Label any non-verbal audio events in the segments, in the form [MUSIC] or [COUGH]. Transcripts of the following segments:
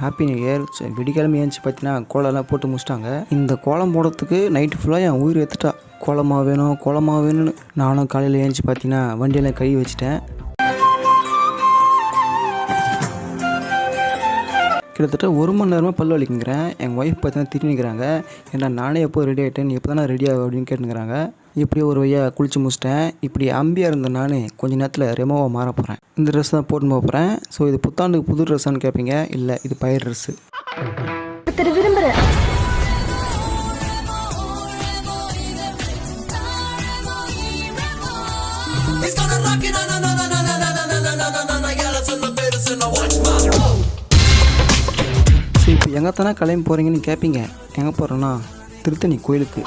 Happy new year வெடிக்கிழமை ஏஞ்சி பார்த்தீங்கன்னா கோலம்லாம் போட்டு முடிச்சிட்டாங்க. இந்த கோலம் போடுறதுக்கு நைட்டு ஃபுல்லாக என் உயிர் எடுத்துட்டா கோலமாக வேணும் கோலமாக வேணும்னு நானும் காலையில் ஏஞ்சி பார்த்தீங்கன்னா வண்டியெல்லாம் கழுவி வச்சுட்டேன். கிட்டத்தட்ட ஒரு மணி நேரமாக பல் வலிக்குங்கிறேன். எங்கள் ஒய்ஃப் பார்த்தீங்கன்னா திட்டிங்கிறாங்க ஏன்னா நானே எப்போ ரெடி ஆகிட்டேன் எப்போ தானே ரெடி ஆகும் அப்படின்னு கேட்டுங்கிறாங்க இப்படியே ஒரு வழியாக குளிச்சு முடிச்சிட்டேன். இப்படி அம்பியாக இருந்த நான். கொஞ்ச நேரத்தில் ரெமோவாக மாற போகிறேன் இந்த ட்ரெஸ் தான் போட்டு போக போகிறேன் ஸோ இது புத்தாண்டுக்கு புது ட்ரெஸ்ஸான்னு கேட்பீங்க இல்லை இது பயிர் ட்ரெஸ்ஸு ஸோ இப்போ எங்கே தானே கிளம்பி போகிறீங்கன்னு கேட்பீங்க எங்கே போகிறேன்னா திருத்தணி கோயிலுக்கு.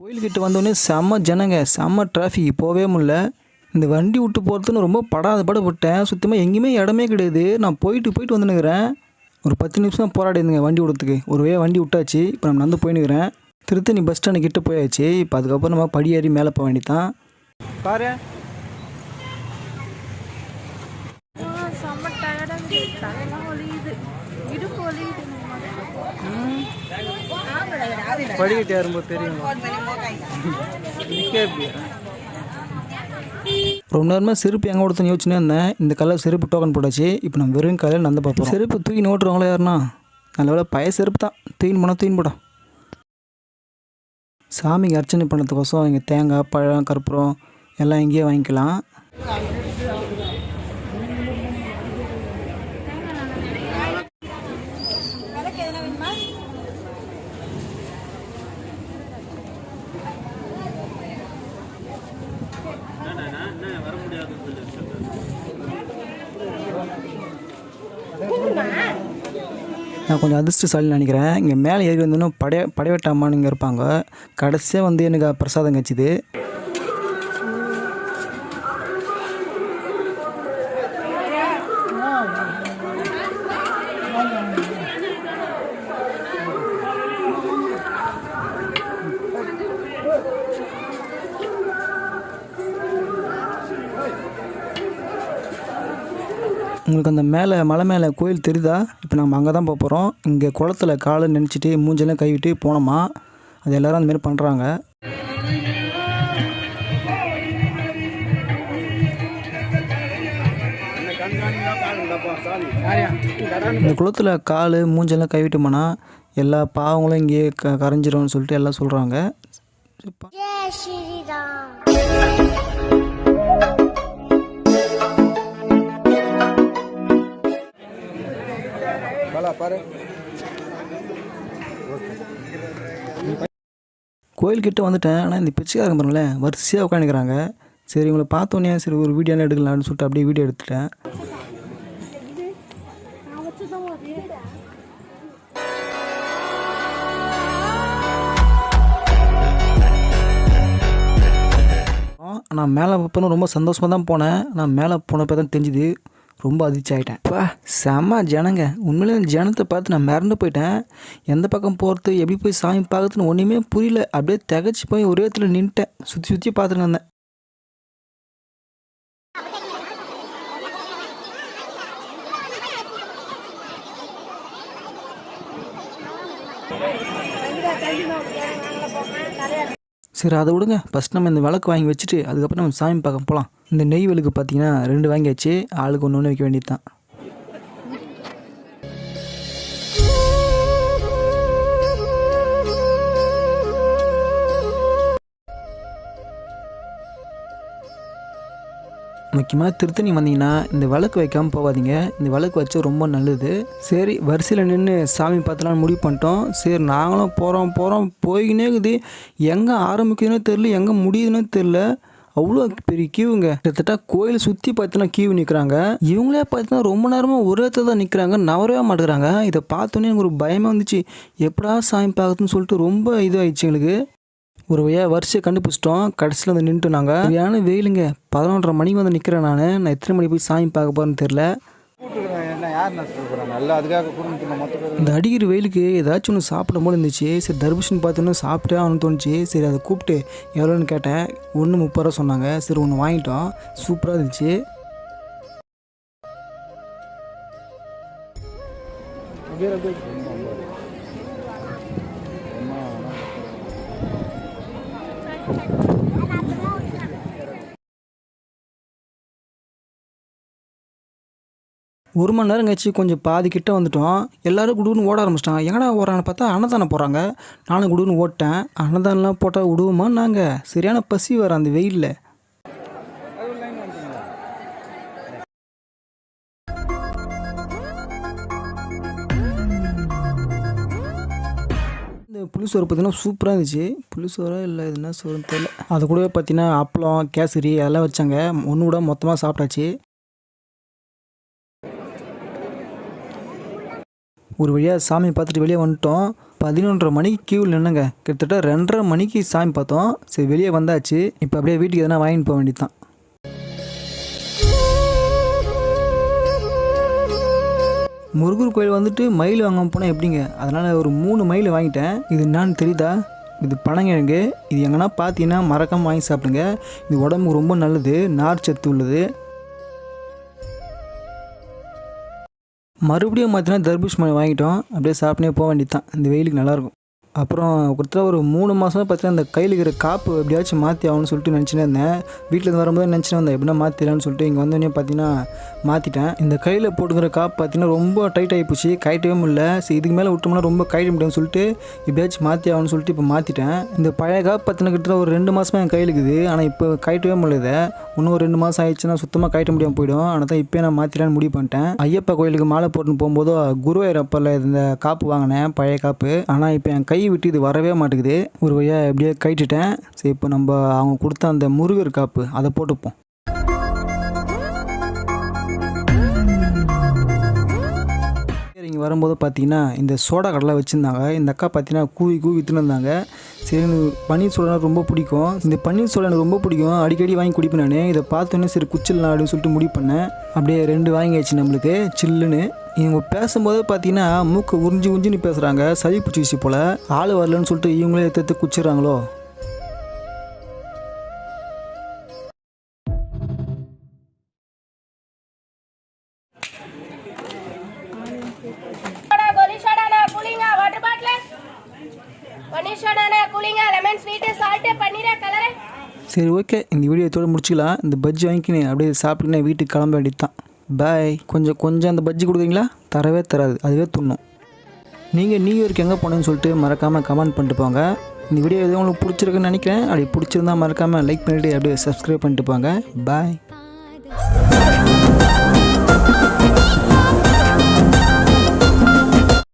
கோயில்கிட்ட வந்தோடனே செம்ம ஜனங்க செம்ம டிராஃபிக் போகவே முடில இந்த வண்டி விட்டு போகிறதுன்னு ரொம்ப படாத படப்பட்டேன். சுத்தமாக எங்கேயுமே இடமே கிடையாது. நான் போயிட்டு போயிட்டு வந்துனுக்கிறேன் ஒரு பத்து நிமிஷம் போராடிருந்தேங்க வண்டி விடுறதுக்கு ஒரு வே வண்டி விட்டாச்சு. இப்போ நம்ம நடந்து போயினுக்கிறேன் திருத்தணி பஸ் ஸ்டாண்டு கிட்ட போயாச்சு. இப்போ அதுக்கப்புறம் நம்ம படியேறி மேலே போக வேண்டியதான் பாரு. ஒலியுது இடுப்பு ஒலியுது படிக்கிட்டு ஏறும்போது தெரியும்? ரொம்ப நேரமாக செருப்பு எங்கே கொடுத்தேன்னு யோசிச்சுனே இருந்தேன். இந்த கலர் செருப்பு டோக்கன் போட்டாச்சு. இப்போ நம்ம வெறும் கலர் நடந்து பார்ப்போம் [LAUGHS] செருப்பு தூக்கி ஓட்டுறவங்களா யாருன்னா? நல்ல வேலை பழைய செருப்பு தான். தூக்கின்னு போனால் தூக்கின்னு போடும் சாமிக்கு அர்ச்சனை பண்ணதுக்கோசம் இங்கே தேங்காய் பழம் கற்பூரம் எல்லாம் இங்கேயே வாங்கிக்கலாம். நான் கொஞ்சம் அதிர்ஷ்டசாலி நினைக்கிறேன். இங்கே மேலே ஏறி வந்தோன்னா படைய படைவெட்ட இங்கே இருப்பாங்க. கடைசியாக வந்து எனக்கு பிரசாதம் கிடச்சிது உங்களுக்கு அந்த மேலே மலை மேலே கோயில் தெரியுதா இப்போ நம்ம அங்கே தான் போக போகிறோம் இங்கே குளத்துல காலை நினச்சிட்டு மூஞ்செல்லாம் கைவிட்டு போனோமா? அது எல்லோரும் அந்தமாரி பண்ணுறாங்க இந்த குளத்தில் கால் மூஞ்செல்லாம் கைவிட்டு எல்லா பாவங்களும் இங்கேயே க கரைஞ்சிரும்னு சொல்லிட்டு எல்லாம் சொல்கிறாங்க கோயில்கிட்ட வந்துட்டேன் ஆனால் இந்த பிச்சைக்காரங்க பாருங்களேன் வரிசையாக உட்காந்துக்கிறாங்க சரி இவங்களை பார்த்தோன்னே சரி ஒரு வீடியோ எடுக்கலாம்னு சொல்லிட்டு அப்படியே வீடியோ எடுத்துட்டேன். நான் மேலே போன ரொம்ப சந்தோஷமாக தான் போனேன். நான் மேலே போனப்போ தான் தெரிஞ்சுது. ரொம்ப அதிர்ச்சி ஆகிட்டேன் பா செம்ம ஜனங்க. உண்மையிலே ஜனத்தை பார்த்து நான் மறந்து போயிட்டேன். எந்த பக்கம் போகிறது எப்படி போய் சாமி பார்க்கறதுன்னு ஒன்றுமே புரியல. அப்படியே திகச்சு போய் ஒரே இடத்துல நின்ட்டேன் சுற்றி சுற்றி பார்த்துட்டு இருந்தேன். சரி அதை விடுங்க. ஃபஸ்ட் நம்ம இந்த விளக்கு வாங்கி வச்சுட்டு அதுக்கப்புறம் நம்ம சாமி பார்க்க போகலாம் இந்த நெய் விளக்கு பார்த்தீங்கன்னா ரெண்டு வாங்கியாச்சு. ஆளுக்கு ஒன்று ஒன்று வைக்க வேண்டியது தான் முக்கியமாக திருத்தணி வந்தீங்கன்னா இந்த விளக்கு வைக்காமல் போகாதீங்க. இந்த விளக்கு வச்சா ரொம்ப நல்லது. சரி வரிசையில் நின்று சாமி பார்த்தலாம்னு முடிவு பண்ணிட்டோம். சரி நாங்களும் போகிறோம் போகிறோம் போய்கினே இருக்குது. எங்கே ஆரம்பிக்குதுன்னு தெரில எங்கே முடியுதுன்னே தெரில அவ்வளோ பெரிய கியூங்க. கிட்டத்தட்ட கோயில் சுற்றி பார்த்தீங்கன்னா கியூ நிற்கிறாங்க இவங்களே பார்த்தீங்கன்னா ரொம்ப நேரமாக ஒரே இடத்துல தான் நிற்கிறாங்க நவரவே மாட்டேங்கிறாங்க. இதை பார்த்தோன்னே எனக்கு ஒரு பயமே வந்துச்சு. எப்படா சாமி பார்க்கறதுன்னு சொல்லிட்டு ரொம்ப இதாகிடுச்சு எங்களுக்கு. ஒரு வழியாக வரிசையை கண்டுபிடிச்சிட்டோம். கடைசியில் வந்து நின்றுட்டு நாங்கள் ஏன்னு வெயிலுங்க. பதினொன்றரை மணிக்கு வந்து நிற்கிறேன் நான். நான் எத்தனை மணி போய் சாமி பார்க்க போகிறேன்னு தெரில இந்த அடிக்கிற வெயிலுக்கு ஏதாச்சும் ஒன்று சாப்பிட போல இருந்துச்சு. சரி தர்பூசணி பார்த்தோன்னு சாப்பிட்டே அவனு தோணுச்சு. சரி அதை கூப்பிட்டு எவ்வளோன்னு கேட்டேன். ஒன்று முப்பது ரூபா சொன்னாங்க. சரி ஒன்று வாங்கிட்டோம். சூப்பராக இருந்துச்சு. அப்படியே ஒரு மணி நேரம் கழிச்சு கொஞ்சம் பாதி கிட்ட வந்துட்டோம். எல்லோரும் குடுன்னு ஓட ஆரம்பிச்சிட்டாங்க. எங்கடா ஓடுறான்னு பார்த்தா அன்னதானம் போகிறாங்க நானும் குடுன்னு ஓட்டேன். அன்னதானம்லாம் போட்டால் விடுவோமா நாங்கள் சரியான பசி வர அந்த வெயிலில். புளி சோறு பார்த்தீங்கன்னா சூப்பராக இருந்துச்சு. புளிசோறா இல்லை எதுனா சோறுன்னு தெரியல. அது கூடவே பார்த்தீங்கன்னா அப்பளம் கேசரி அதெல்லாம் வச்சாங்க. ஒன்று கூட மொத்தமாக சாப்பிட்டாச்சு. ஒரு வழியாக சாமி பார்த்துட்டு வெளியே வந்துட்டோம். பதினொன்றரை மணிக்கு கியூவில் நின்னுங்க. கிட்டத்தட்ட ரெண்டரை மணிக்கு சாமி பார்த்தோம். சரி வெளியே வந்தாச்சு. இப்போ அப்படியே வீட்டுக்கு எதனா வாங்கிட்டு போக வேண்டியது தான் முருகர் கோயில் வந்துட்டு மயில் வாங்க போனால் எப்படிங்க? அதனால் ஒரு மூணு மயில் வாங்கிட்டேன். இது என்னான்னு தெரியுதா? இது பனங்கிழங்கு. இது எங்கன்னா பார்த்தீங்கன்னா மறக்காமல் வாங்கி சாப்பிடுங்க. இது உடம்புக்கு ரொம்ப நல்லது. நார் சத்து உள்ளது. மறுபடியும் பார்த்தீங்கன்னா தர்பூஷ் மலை வாங்கிட்டோம். அப்படியே சாப்பிட்டே போக வேண்டியது தான் இந்த வெயிலுக்கு நல்லாயிருக்கும். அப்புறம் கிட்டத்தட்ட ஒரு மூணு மாதமாக பார்த்தீங்கன்னா அந்த கையில் இருக்கிற காப்பு எப்படியாச்சும் மாற்றி ஆகணும்னு சொல்லிட்டு நினச்சினே இருந்தேன். வீட்டில் இருந்து வரும்போது நினச்சினே வந்தேன் எப்படின்னா மாற்றிடலான்னு சொல்லிட்டு. இங்கே வந்தோடனே பார்த்தீங்கன்னா மாற்றிட்டேன் இந்த கையில் போட்டுக்கிற காப்பு பார்த்தீங்கன்னா ரொம்ப டைட் ஆகிப்போச்சு கைட்டவே முடியல. சரி இதுக்கு மேலே விட்டோம்னா ரொம்ப கயிட முடியும்னு சொல்லிட்டு எப்படியாச்சும் மாற்றி ஆகணும்னு சொல்லிட்டு இப்போ மாற்றிட்டேன் இந்த பழைய காப்பு பார்த்தீங்கன்னா கிட்டத்தட்ட ஒரு ரெண்டு மாதமாக என் கையில் இருக்குது. ஆனால் இப்போ கைட்டவே முடியல இன்னும் ஒரு ரெண்டு மாதம் ஆயிடுச்சுன்னா சுத்தமாக கைட்ட முடியாமல் போயிடும். ஆனால் தான் இப்போ நான் மாற்றிடலான்னு முடிவு பண்ணிட்டேன். ஐயப்பா கோயிலுக்கு மாலை போட்டுன்னு போகும்போது குருவாயூரப்பரில் இந்த காப்பு வாங்கினேன் பழைய காப்பு. ஆனால் இப்போ என் கை விட்டு இது வரவே மாட்டேங்குது. ஒரு வழியாக எப்படியோ கயிட்டுட்டேன் சரி இப்போ நம்ம அவங்க கொடுத்த அந்த முருகர் காப்பு அதை போட்டுப்போம். இங்கே வரும்போது பார்த்தீங்கன்னா இந்த சோடா கடலை வச்சுருந்தாங்க. இந்த அக்கா பார்த்தீங்கன்னா கூவி கூவி விற்றுன்னு இருந்தாங்க சரி எனக்கு பன்னீர் சோடா ரொம்ப பிடிக்கும். இந்த பன்னீர் சோடா எனக்கு ரொம்ப பிடிக்கும். அடிக்கடி வாங்கி குடிப்பேன் நான். இதை பார்த்தோன்னே சரி குச்சிடலாம் அப்படின்னு சொல்லிட்டு முடிவு பண்ணேன். அப்படியே ரெண்டு வாங்கியாச்சு நம்மளுக்கு. சில்லுன்னு. இவங்க பேசும்போது பார்த்தீங்கன்னா மூக்கு உறிஞ்சி உறிஞ்சின்னு பேசுகிறாங்க சளி பிடிச்சிச்சு போல். ஆள் வரலன்னு சொல்லிட்டு இவங்களே எடுத்து எடுத்து குச்சிடுறாங்களோ? சரி ஓகே இந்த வீடியோ இதோட முடிச்சுக்கலாம். இந்த பஜ்ஜி வாங்கிக்கினு அப்படியே சாப்பிட்டுனே வீட்டுக்கு கிளம்ப வேண்டியது தான் பாய் கொஞ்சம் கொஞ்சம் அந்த பஜ்ஜி கொடுக்குறீங்களா? தரவே தராது. அதுவே துண்ணும் நீங்கள் நியூ இயர்க்கு எங்கே போனேன்னு சொல்லிட்டு மறக்காமல் கமெண்ட் பண்ணிட்டு போங்க. இந்த வீடியோ எதுவும் உங்களுக்கு பிடிச்சிருக்குன்னு நினைக்கிறேன். அப்படி பிடிச்சிருந்தா மறக்காமல் லைக் பண்ணிவிட்டு அப்படியே சப்ஸ்கிரைப் பண்ணிட்டு போங்க. பாய்